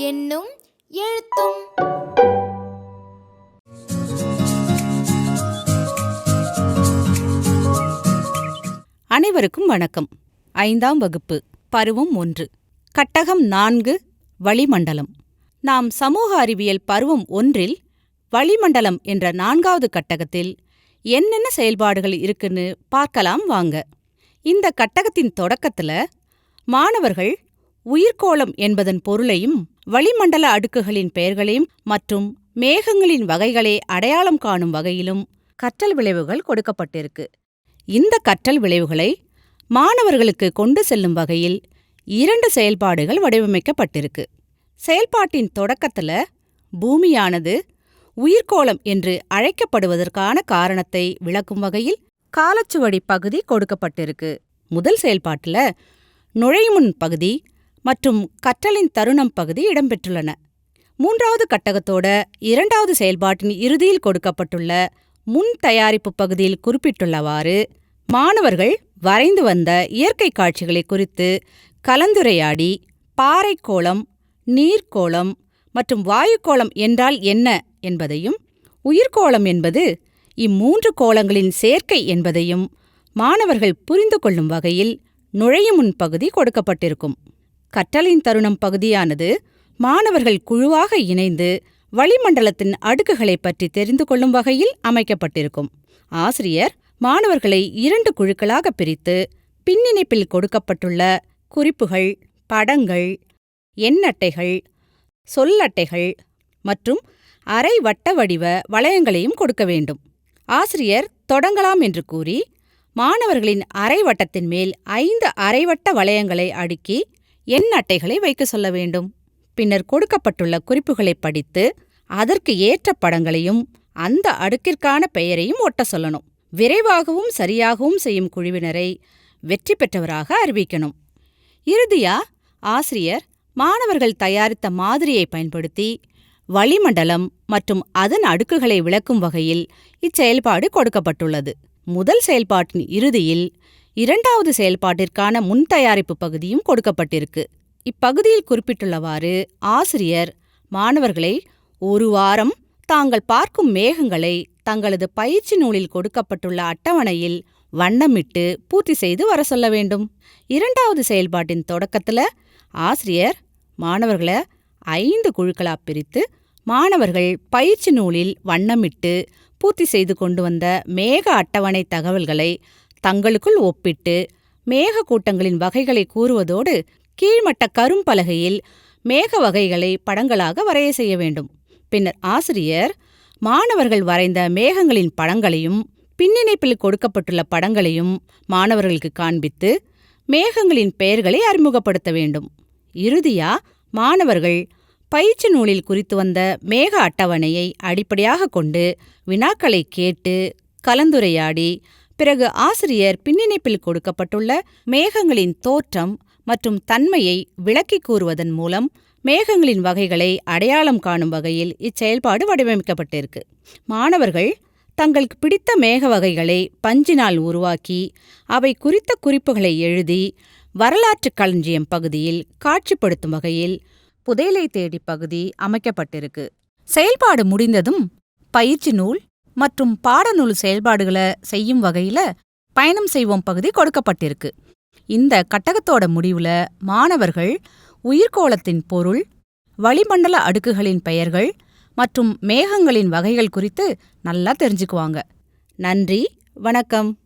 என்னும் எழுத்தும். அனைவருக்கும் வணக்கம். ஐந்தாம் வகுப்பு பருவம் ஒன்று. கட்டகம் நான்கு வளிமண்டலம். நாம் சமூக அறிவியல் பருவம் ஒன்றில் வளிமண்டலம் என்ற நான்காவது கட்டகத்தில் என்னென்ன செயல்பாடுகள் இருக்குன்னு பார்க்கலாம் வாங்க. இந்த கட்டகத்தின் தொடக்கத்துல மாணவர்கள் உயிர்க்கோளம் என்பதன் பொருளையும் வளிமண்டல அடுக்குகளின் பெயர்களையும் மற்றும் மேகங்களின் வகைகளை அடையாளம் காணும் வகையிலும் கற்றல் விளைவுகள் கொடுக்கப்பட்டிருக்கு. இந்த கற்றல் விளைவுகளை மாணவர்களுக்கு கொண்டு செல்லும் வகையில் இரண்டு செயல்பாடுகள் வடிவமைக்கப்பட்டிருக்கு. செயல்பாட்டின் தொடக்கத்துல பூமியானது உயிர்க்கோளம் என்று அழைக்கப்படுவதற்கான காரணத்தை விளக்கும் வகையில் காலச்சுவடி பகுதி கொடுக்கப்பட்டிருக்கு. முதல் செயல்பாட்டுல நுழைமுன் பகுதி மற்றும் கற்றலின் தருணம் பகுதி இடம்பெற்றுள்ளன. மூன்றாவது கட்டகத்தோட இரண்டாவது செயல்பாட்டின் இறுதியில் கொடுக்கப்பட்டுள்ள முன் தயாரிப்பு பகுதியில் குறிப்பிட்டுள்ளவாறு மாணவர்கள் வரைந்து வந்த இயற்கை காட்சிகளை குறித்து கலந்துரையாடி பாறைக்கோளம் நீர்க்கோளம் மற்றும் வாயுக்கோளம் என்றால் என்ன என்பதையும் உயிர்கோளம் என்பது இம்மூன்று கோளங்களின் சேர்க்கை என்பதையும் மாணவர்கள் புரிந்து கொள்ளும் வகையில் நுழையுமுன் பகுதி கொடுக்கப்பட்டிருக்கும். கற்றலின் தருணம் பகுதியானது மாணவர்கள் குழுவாக இணைந்து வளிமண்டலத்தின் அடுக்குகளைப் பற்றி தெரிந்து கொள்ளும் வகையில் அமைக்கப்பட்டிருக்கும். ஆசிரியர் மாணவர்களை இரண்டு குழுக்களாக பிரித்து பின்னிணைப்பில் கொடுக்கப்பட்டுள்ள குறிப்புகள் படங்கள் எண்ணட்டைகள் சொல்லட்டைகள் மற்றும் அரை வட்ட வடிவ வளையங்களையும் கொடுக்க வேண்டும். ஆசிரியர் தொடங்கலாம் என்று கூறி மாணவர்களின் அரை வட்டத்தின் மேல் ஐந்து அரைவட்ட வளையங்களை அடுக்கி எண் அட்டைகளை வைக்க சொல்ல வேண்டும். பின்னர் கொடுக்கப்பட்டுள்ள குறிப்புகளை படித்து அதற்கு ஏற்ற படங்களையும் அந்த அடுக்கிற்கான பெயரையும் ஒட்ட சொல்லணும். விரைவாகவும் சரியாகவும் செய்யும் குழுவினரை வெற்றி பெற்றவராக அறிவிக்கணும். இறுதியா ஆசிரியர் மாணவர்கள் தயாரித்த மாதிரியை பயன்படுத்தி வளிமண்டலம் மற்றும் அதன் அடுக்குகளை விளக்கும் வகையில் இச்செயல்பாடு கொடுக்கப்பட்டுள்ளது. முதல் செயல்பாட்டின் இறுதியில் இரண்டாவது செயல்பாட்டிற்கான முன் தயாரிப்பு பகுதியும் கொடுக்கப்பட்டிருக்கு. இப்பகுதியில் குறிப்பிட்டுள்ளவாறு ஆசிரியர் மாணவர்களை ஒரு வாரம் தாங்கள் பார்க்கும் மேகங்களை தங்களது பயிற்சி நூலில் கொடுக்கப்பட்டுள்ள அட்டவணையில் வண்ணமிட்டு பூர்த்தி செய்து வர சொல்ல வேண்டும். இரண்டாவது செயல்பாட்டின் தொடக்கத்துல ஆசிரியர் மாணவர்களை ஐந்து குழுக்களாக பிரித்து மாணவர்கள் பயிற்சி நூலில் வண்ணமிட்டு பூர்த்தி செய்து கொண்டு வந்த மேக அட்டவணை தகவல்களை தங்களுக்குள் ஒப்பிட்டு மேக கூட்டங்களின் வகைகளை கூறுவதோடு கீழ்மட்ட கரும்பலகையில் மேக வகைகளை படங்களாக வரைய செய்ய வேண்டும். பின்னர் ஆசிரியர் மாணவர்கள் வரைந்த மேகங்களின் படங்களையும் பின்னிணைப்பில் கொடுக்கப்பட்டுள்ள படங்களையும் மாணவர்களுக்கு காண்பித்து மேகங்களின் பெயர்களை அறிமுகப்படுத்த வேண்டும். இறுதியா மாணவர்கள் பயிற்சி நூலில் குறித்து வந்த மேக அட்டவணையை அடிப்படையாக கொண்டு வினாக்களை கேட்டு கலந்துரையாடி பிறகு ஆசிரியர் பின்னிணைப்பில் கொடுக்கப்பட்டுள்ள மேகங்களின் தோற்றம் மற்றும் தன்மையை விளக்கிக் கூறுவதன் மூலம் மேகங்களின் வகைகளை அடையாளம் காணும் வகையில் இச்செயல்பாடு வடிவமைக்கப்பட்டிருக்கு. மாணவர்கள் தங்களுக்கு பிடித்த மேக வகைகளை பஞ்சினால் உருவாக்கி அவை குறித்த குறிப்புகளை எழுதி வரலாற்று களஞ்சியம் பகுதியில் காட்சிப்படுத்தும் வகையில் புதையலை தேடி பகுதி அமைக்கப்பட்டிருக்கு. செயல்பாடு முடிந்ததும் பயிற்சி நூல் மற்றும் பாடநூல் செயல்பாடுகளை செய்யும் வகையில பயணம் செய்வோம் பகுதி கொடுக்கப்பட்டிருக்கு. இந்த கட்டகத்தோட முடிவுல மாணவர்கள் உயிர்கோளத்தின் பொருள் வளிமண்டல அடுக்குகளின் பெயர்கள் மற்றும் மேகங்களின் வகைகள் குறித்து நல்லா தெரிஞ்சுக்குவாங்க. நன்றி வணக்கம்.